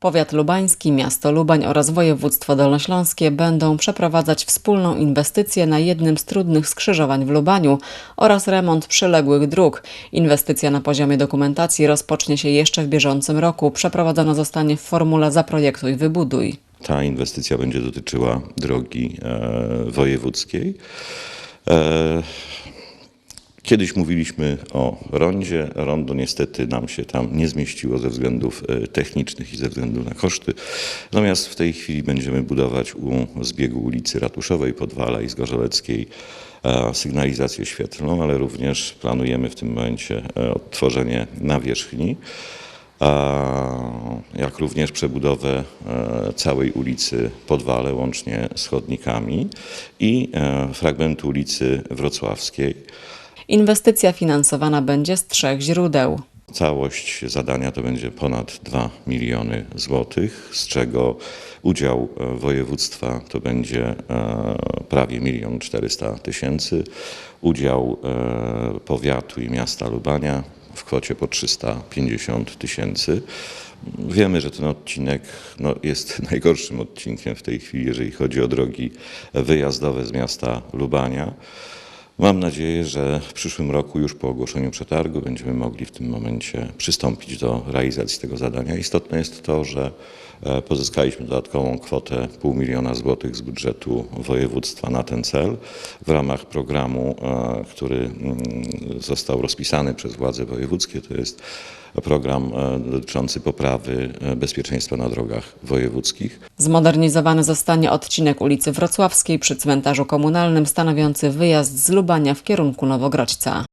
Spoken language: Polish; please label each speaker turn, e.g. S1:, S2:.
S1: Powiat lubański, miasto Lubań oraz województwo dolnośląskie będą przeprowadzać wspólną inwestycję na jednym z trudnych skrzyżowań w Lubaniu oraz remont przyległych dróg. Inwestycja na poziomie dokumentacji rozpocznie się jeszcze w bieżącym roku. Przeprowadzona zostanie w formule Zaprojektuj, wybuduj.
S2: Ta inwestycja będzie dotyczyła drogi e, wojewódzkiej. E, Kiedyś mówiliśmy o rondzie. Rondo niestety nam się tam nie zmieściło ze względów e, technicznych i ze względu na koszty. Natomiast w tej chwili będziemy budować u zbiegu ulicy Ratuszowej, Podwala i Zgorzeleckiej e, sygnalizację świetlną, ale również planujemy w tym momencie e, odtworzenie nawierzchni jak również przebudowę całej ulicy Podwale łącznie z chodnikami i fragmentu ulicy Wrocławskiej.
S1: Inwestycja finansowana będzie z trzech źródeł.
S2: Całość zadania to będzie ponad 2 miliony złotych, z czego udział e, województwa to będzie e, prawie milion 400 tysięcy, udział e, powiatu i miasta Lubania w kwocie po 350 tysięcy. Wiemy, że ten odcinek no, jest najgorszym odcinkiem w tej chwili, jeżeli chodzi o drogi wyjazdowe z miasta Lubania. Mam nadzieję, że w przyszłym roku, już po ogłoszeniu przetargu, będziemy mogli w tym momencie przystąpić do realizacji tego zadania. Istotne jest to, że pozyskaliśmy dodatkową kwotę pół miliona złotych z budżetu województwa na ten cel w ramach programu, e, który mm, został rozpisany przez władze wojewódzkie. To jest program e, dotyczący poprawy e, bezpieczeństwa na drogach wojewódzkich.
S1: Zmodernizowany zostanie odcinek ulicy Wrocławskiej przy cmentarzu komunalnym stanowiący wyjazd z Lubania w kierunku Nowogrodźca.